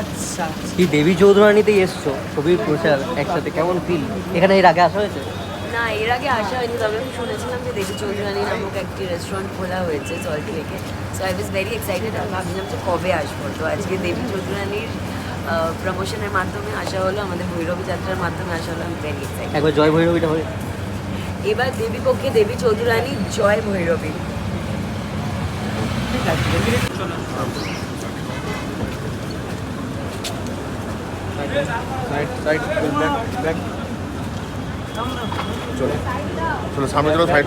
আচ্ছা কি দেবী চৌধুরানীতেই এসছো? ছবির প্রচার একসাথে। কেমন ফিল এখানে এর আগে আসা হয়েছে? না এর আগে আসা হয়নি তবে আমি শুনেছিলাম যে দেবী চৌধুরানী নামক একটি রেস্টুরেন্ট খোলা হয়েছে সল্ট লেকে so I was very excited আমি ভাবছিলাম যে কবে আসব। তো আজকে দেবী চৌধুরানীর প্রমোশনের মাধ্যমে আসা হলো আমাদের ভৈরবী যাত্রার মাধ্যমে আসা হলো আমি ভেরি এক্সাইটেড একবার জয় ভৈরবীটা হয়ে এবার দেবী পক্ষে দেবী চৌধুরানী জয় ভৈরবী। ঠিক আছে সাইড সাইড ব্যাক ব্যাক চলো চলো সামনে চলো সাইড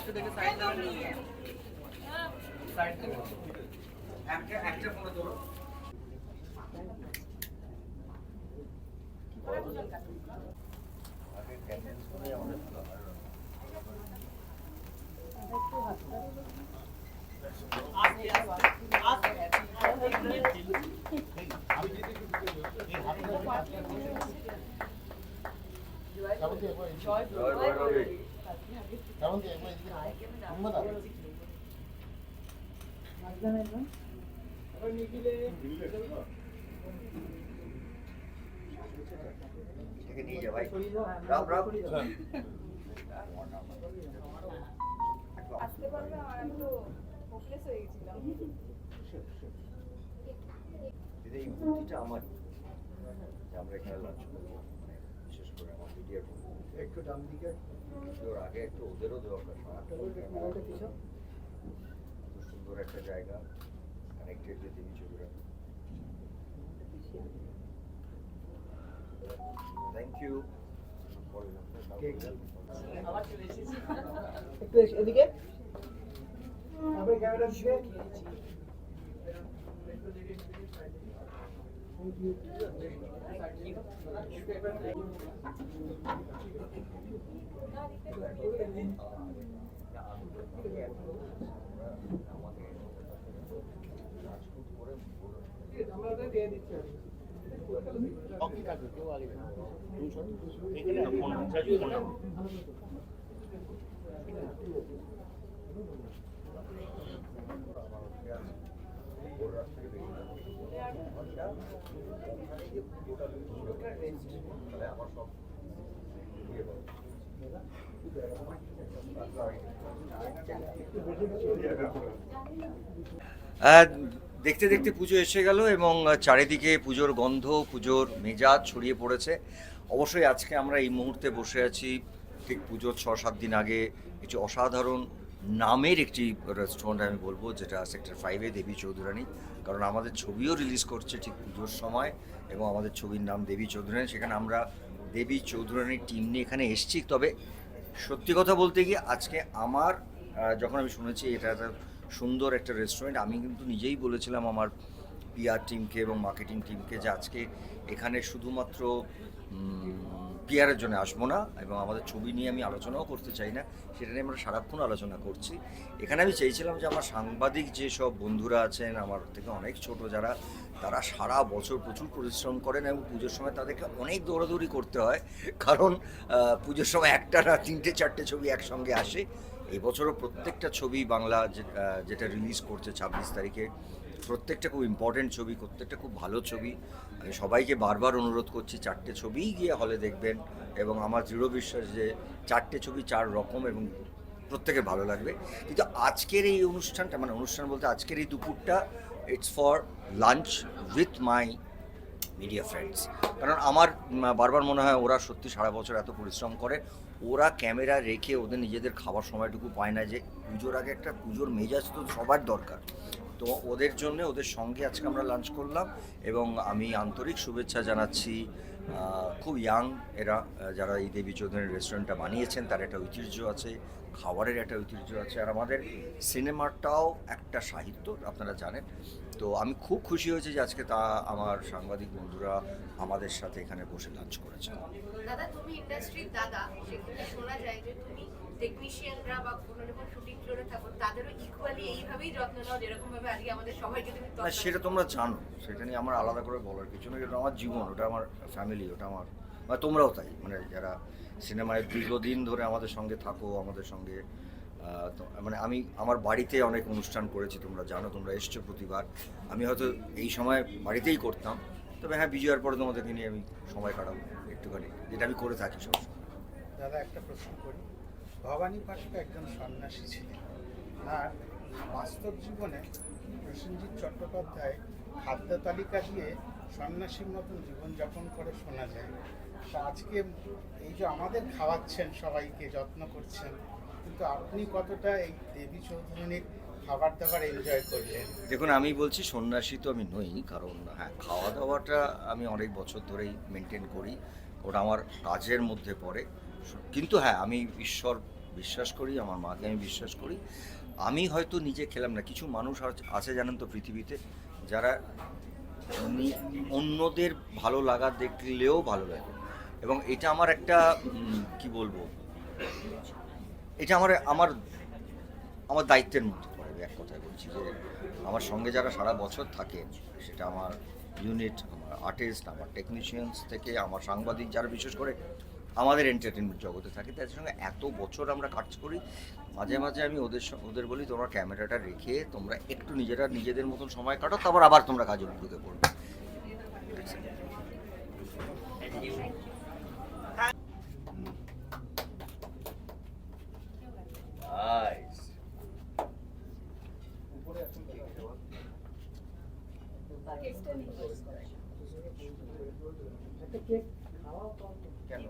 একটু দেখে সাইড দেবেন সাইড দেবেন একটা একটা ফোনে ধরো আগে ক্যান্ডেন্স করে আমাদের ভালো হয় জয় জয় রবি আসতে পারবে আমার আমি তো হোপলেস হয়ে গেছিলাম দিদি এই বুদ্ধিটা আমার আমরা এখানে লাঞ্চ করব একটু ডান দিকে। ওর আগে একটু ওদেরও দরকার সুন্দর একটা জায়গা। কানেক্টেড যে দেবী চৌধুরী থ্যাংক ইউ একটু এদিকে? তারপরে ক্যামেরা দিকে? 음? 어깨까지 뛰어가게 되는 거죠. 자주 가요. দেখতে দেখতে পুজো এসে গেল এবং চারিদিকে পুজোর গন্ধ, পুজোর মেজাজ ছড়িয়ে পড়েছে। অবশ্যই আজকে আমরা এই মুহূর্তে বসে আছি, ঠিক পুজোর ছ সাত দিন আগে কিছু অসাধারণ নামের একটি রেস্টুরেন্ট আমি বলব, যেটা সেক্টর ফাইভে দেবী চৌধুরানী। কারণ আমাদের ছবিও রিলিজ করছে ঠিক পুজোর সময় এবং আমাদের ছবির নাম দেবী চৌধুরানী। সেখানে আমরা দেবী চৌধুরানীর টিম নিয়ে এখানে এসেছি। তবে সত্যি কথা বলতে গিয়ে আজকে আমার যখন আমি শুনেছি এটা একটা সুন্দর একটা রেস্টুরেন্ট আমি কিন্তু নিজেই বলেছিলাম আমার পিআর টিমকে এবং মার্কেটিং টিমকে যে আজকে এখানে শুধুমাত্র পিআরের জন্য আসব না এবং আমাদের ছবি নিয়ে আমি আলোচনাও করতে চাই না, সেটা নিয়ে আমরা সারাক্ষণ আলোচনা করছি। এখানে আমি চেয়েছিলাম যে আমার সাংবাদিক যে সব বন্ধুরা আছেন, আমার থেকে অনেক ছোট যারা, তারা সারা বছর প্রচুর পরিশ্রম করেন এবং পুজোর সময় তাদেরকে অনেক দৌড়াদৌড়ি করতে হয়, কারণ পুজোর সময় একটা না তিনটে চারটে ছবি একসঙ্গে আসে। এবছরও প্রত্যেকটা ছবি বাংলা যেটা রিলিজ করছে ছাব্বিশ তারিখে প্রত্যেকটা খুব ইম্পর্টেন্ট ছবি, প্রত্যেকটা খুব ভালো ছবি। আমি সবাইকে বারবার অনুরোধ করছি, চারটে ছবিই গিয়ে হলে দেখবেন এবং আমার দৃঢ় বিশ্বাস যে চারটে ছবি চার রকম এবং প্রত্যেকের ভালো লাগবে। কিন্তু আজকের এই অনুষ্ঠানটা মানে অনুষ্ঠান বলতে আজকের এই দুপুরটা it's for lunch with my media friends কারণ আমার বারবার মনে হয় ওরা সত্যি সারা বছর এত পরিশ্রম করে। ওরা ক্যামেরা রেখে ওদের নিজেদের খাবার সময়টুকু পায় না যে পুজোর আগে একটা পুজোর মেজাজ তো সবার দরকার। তো ওদের জন্য ওদের সঙ্গে আজকে আমরা লাঞ্চ করলাম এবং আমি আন্তরিক শুভেচ্ছা জানাচ্ছি খুব ইয়াং এরা যারা এই দেবী চৌধুরীর রেস্টুরেন্টটা বানিয়েছেন, তার একটা ঐতিহ্য আছে, খাবারের একটা ঐতিহ্য আছে আর আমাদের সিনেমাটাও একটা সাহিত্য, আপনারা জানেন। তো আমি খুব খুশি হয়েছি যে আজকে তা আমার সাংবাদিক বন্ধুরা আমাদের সাথে এখানে বসে লাঞ্চ করেছেন। দাদা, তুমি ইন্ডাস্ট্রির দাদা, সেক্ষেত্রে শোনা যায় যে তুমি টেকনিশিয়ানরা বা কোনো রকম শুটিং ফ্লোরে থাকো তাদেরও ইকুয়ালি এইভাবেই যত্ন নাও যেরকম ভাবে আজকে আমাদের সবাইকে তুমি না সেটা তোমরা জানো সেটা নিয়ে আমার আলাদা করে বলার কিছু নেই এটা আমার জীবন ওটা আমার ফ্যামিলি ওটা আমার মানে তোমরাও তাই মানে যারা সিনেমায় দীর্ঘদিন ধরে আমাদের সঙ্গে থাকো আমাদের সঙ্গে তো মানে আমি আমার বাড়িতে অনেক অনুষ্ঠান করেছি তোমরা জানো তোমরা এসছো প্রতিবার আমি হয়তো এই সময় বাড়িতেই করতাম তবে হ্যাঁ বিজয়ের পরে তোমাদেরকে নিয়ে আমি সময় কাটাবো একটুখানি যেটা আমি করে থাকি সবসময়। দাদা একটা প্রশ্ন করি। ভবানী পাঠক একজন সন্ন্যাসী ছিলেন। আর বাস্তব জীবনে প্রসেনজিৎ চট্টোপাধ্যায় খাদ্য তালিকা দিয়ে সন্ন্যাসীর মতন জীবনযাপন করে শোনা যায়। তা আজকে এই যে আমাদের খাওয়াচ্ছেন সবাইকে, যত্ন করছেন, কিন্তু আপনি কতটা এই দেবী চৌধুরীর খাবার দাবার এনজয় করলেন? দেখুন, আমি বলছি সন্ন্যাসী তো আমি নই, কারণ হ্যাঁ খাওয়া দাওয়াটা আমি অনেক বছর ধরেই মেনটেন করি। ওটা আমার কাজের মধ্যে পড়ে। কিন্তু হ্যাঁ আমি ঈশ্বর বিশ্বাস করি, আমার মাকে আমি বিশ্বাস করি। আমি হয়তো নিজে খেলাম না। কিছু মানুষ আছ- জানেন তো পৃথিবীতে, যারা অন্যদের ভালো লাগা দেখলেও ভালো লাগে। এবং এটা আমার একটা কি বলব? এটা আমার আমার আমার দায়িত্বের মধ্যে পড়ে এক কথায় বলছি যে আমার সঙ্গে যারা সারা বছর থাকেন সেটা আমার ইউনিট আমার আর্টিস্ট আমার টেকনিশিয়ানস থেকে, আমার সাংবাদিক যারা বিশেষ করে আমাদের এন্টারটেনমেন্ট জগতে থাকে তাদের সঙ্গে এত বছর আমরা কাজ করি মাঝে মাঝে আমি ওদের ওদের বলি তোমরা ক্যামেরাটা রেখে তোমরা একটু নিজেরা নিজেদের মতন সময় কাটো তারপর আবার তোমরা কাজে ঢুকে পড়বে। একটা কেক খাওয়াও তো কেন